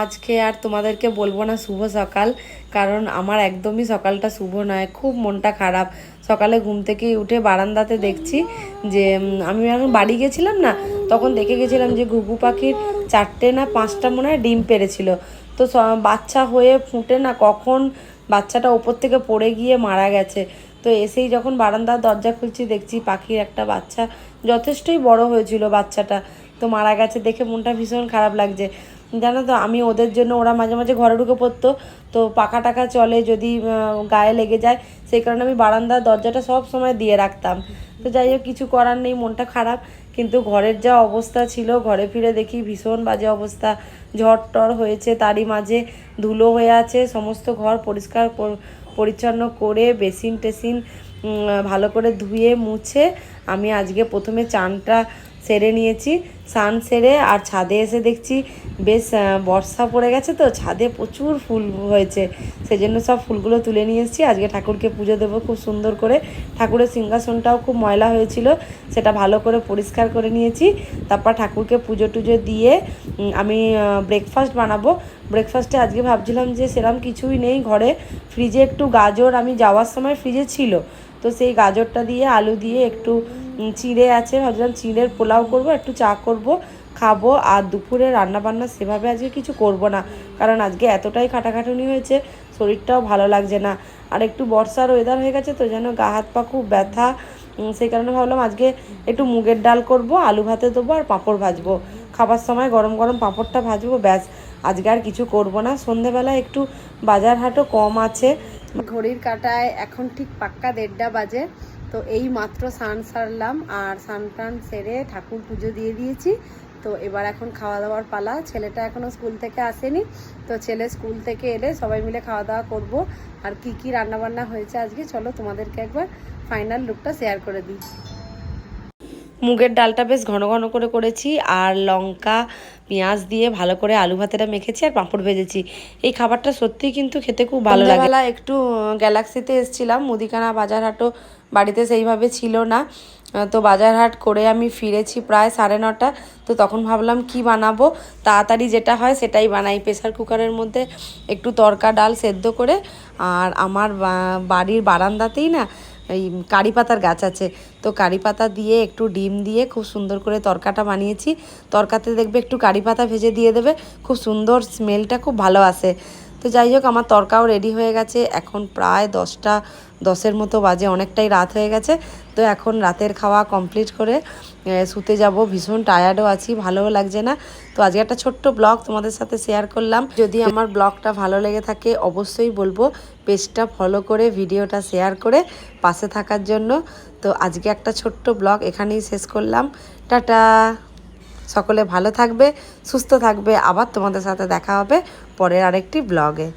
আজকে আর তোমাদেরকে বলব না শুভ সকাল, কারণ আমার একদমই সকালটা শুভ নয়, খুব মনটা খারাপ। সকালে ঘুম থেকে উঠে বারান্দাতে দেখছি যে আমি এখন বাড়ি গেছিলাম না, তখন দেখে গেছিলাম যে ঘুঘু পাখির চারটে না পাঁচটা মনে হয় ডিম পেরেছিল। তো বাচ্চা হয়ে ফুটে না কখন বাচ্চাটা ওপর থেকে পড়ে গিয়ে মারা গেছে। তো এসেই যখন বারান্দার দরজা খুলছি, দেখছি পাখির একটা বাচ্চা যথেষ্টই বড় হয়েছিল বাচ্চাটা। তো মারা গেছে দেখে মনটা ভীষণ খারাপ লাগছে। জানো তো, আমি ওদের জন্য ওরা মাঝে মাঝে ঘরে ঢুকে পড়তো, তো পাখা টাকা চলে যদি গায়ে লেগে যায়, সেই কারণে আমি বারান্দার দরজাটা সব সময় দিয়ে রাখতাম। তো যাই হোক, কিছু করার নেই, মনটা খারাপ, কিন্তু ঘরের যা অবস্থা ছিল, ঘরে ফিরে দেখি ভীষণ বাজে অবস্থা। ঝড় টর হয়েছে, তারই মাঝে ধুলো হয়ে আছে, সমস্ত ঘর পরিষ্কার পরিচ্ছন্ন করে বেসিন টেসিন ভালো করে ধুয়ে মুছে, আমি আজকে প্রথমে চানটা সেরে নিয়েছি, স্নান সেরে আর ছাদে এসে দেখছি বেশ বর্ষা পড়ে গেছে তো, ছাদে প্রচুর ফুল হয়েছে। সেজন্য সব ফুলগুলো তুলে নিয়ে এসেছি। আজকে ঠাকুরকে পুজো দেবো খুব সুন্দর করে। ঠাকুরের সিংহাসনটাও খুব ময়লা হয়েছিল, সেটা ভালো করে পরিষ্কার করে নিয়েছি। তারপর ঠাকুরকে পুজো টুজো দিয়ে আমি ব্রেকফাস্ট বানাবো। ব্রেকফাস্টে আজকে ভাবছিলাম যে সেরকম কিছুই নেই ঘরে। ফ্রিজে একটু গাজর, আমি যাওয়ার সময় ফ্রিজে ছিল। তো সেই গাজরটা দিয়ে, আলু দিয়ে একটু চিড়ে আছে, ভাবছিলাম চিড়ের পোলাও করব, একটু চা করব, খাব, আর দুপুরে রান্না বান্না সেভাবে আজকে কিছু করব না, কারণ আজকে এতটাই খাটাখাটুনি হয়েছে, শরীরটাও ভালো লাগছে না, আর একটু বর্ষার ওয়েদার হয়ে গেছে তো যেন গা হাত পা খুব ব্যথা সেই কারণে ভাবলাম আজকে একটু মুগের ডাল করব, আলু ভাতে দেবো, আর পাঁপড় ভাজবো, খাবার সময় গরম গরম পাঁপড়টা ভাজবো, ব্যাস, আজকে আর কিছু করব না, সন্ধেবেলা একটু বাজার হাটও কম আছে, ঘড়ির কাটায় এখন ঠিক পাক্কা দেড়টা বাজে তো এই মাত্র স্নান সারলাম আর স্নান টান সেরে ঠাকুর পুজো দিয়ে দিয়েছি। তো এবার এখন খাওয়া দাওয়ার পালা। ছেলেটা এখনও স্কুল থেকে আসেনি। তো ছেলে স্কুল থেকে এলে সবাই মিলে খাওয়া দাওয়া করব। আর কি কি রান্নাবান্না হয়েছে আজকে, চলো তোমাদেরকে একবার ফাইনাল লুকটা শেয়ার করে দিই। মুগের ডালটা বেশ ঘন ঘন করে করেছি আর লঙ্কা, পেঁয়াজ দিয়ে ভালো করে আলু ভাতেটা মেখেছি আর পাঁপড় ভেজেছি। এই খাবারটা সত্যিই কিন্তু খেতে খুব ভালো লাগে। একটু গ্যালাক্সিতে এসেছিলাম, মুদিখানা বাজার হাটও বাড়িতে সেইভাবে ছিল না। তো বাজার হাট করে আমি ফিরেছি প্রায় সাড়ে নটা, তো তখন ভাবলাম কি বানাবো? তাড়াতাড়ি যেটা হয় সেটাই বানাই। প্রেসার কুকারের মধ্যে একটু তরকা, ডাল সেদ্ধ করে আর আমার বাড়ির বারান্দাতেই না এই কারি পাতার গাছ আছে। তো কারি পাতা দিয়ে একটু ডিম দিয়ে খুব সুন্দর করে তরকাটা বানিয়েছি। তরকাতে দেখবে একটু কারি পাতা ভেজে দিয়ে দেবে। খুব সুন্দর স্মেলটা খুব ভালো আসে। তো যাই হোক, আমার তরকাও রেডি হয়ে গেছে। এখন প্রায় দশটা, দশের মতো বাজে, অনেকটাই রাত হয়ে গেছে। তো এখন রাতের খাওয়া কমপ্লিট করে শুতে যাব। ভীষণ টায়ার্ডও আছি, ভালোও লাগছে না। তো আজকে একটা ছোট্ট ব্লগ তোমাদের সাথে শেয়ার করলাম। যদি আমার ব্লগটা ভালো লেগে থাকে, অবশ্যই বলব পেজটা ফলো করে ভিডিওটা শেয়ার করে পাশে থাকার জন্য। তো আজকে একটা ছোট্ট ব্লগ এখানেই শেষ করলাম। টাটা! সকলে ভালো থাকবে, সুস্থ থাকবে। আবার তোমাদের সাথে দেখা হবে। পরের আরেকটি ব্লগে